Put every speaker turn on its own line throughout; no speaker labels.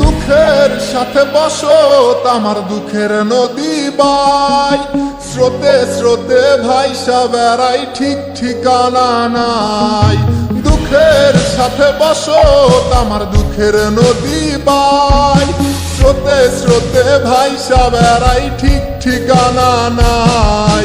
দুঃখের সাথে বসত আমার দুঃখের নদী বাই। স্রোতে স্রোতে ভাই বেড়াই ঠিক ঠিকানা নাই। দুঃখের সাথে বসত আমার দুঃখের নদী বাই। স্রোতে স্রোতে ভাই বেড়াই ঠিক ঠিকানা নাই।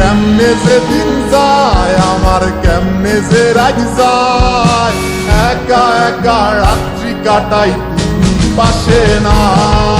কেমনে দিন যায় আমার কেমনে যে রাজ যায়। একা একা রাত্রি কাটাই পাশে নাই।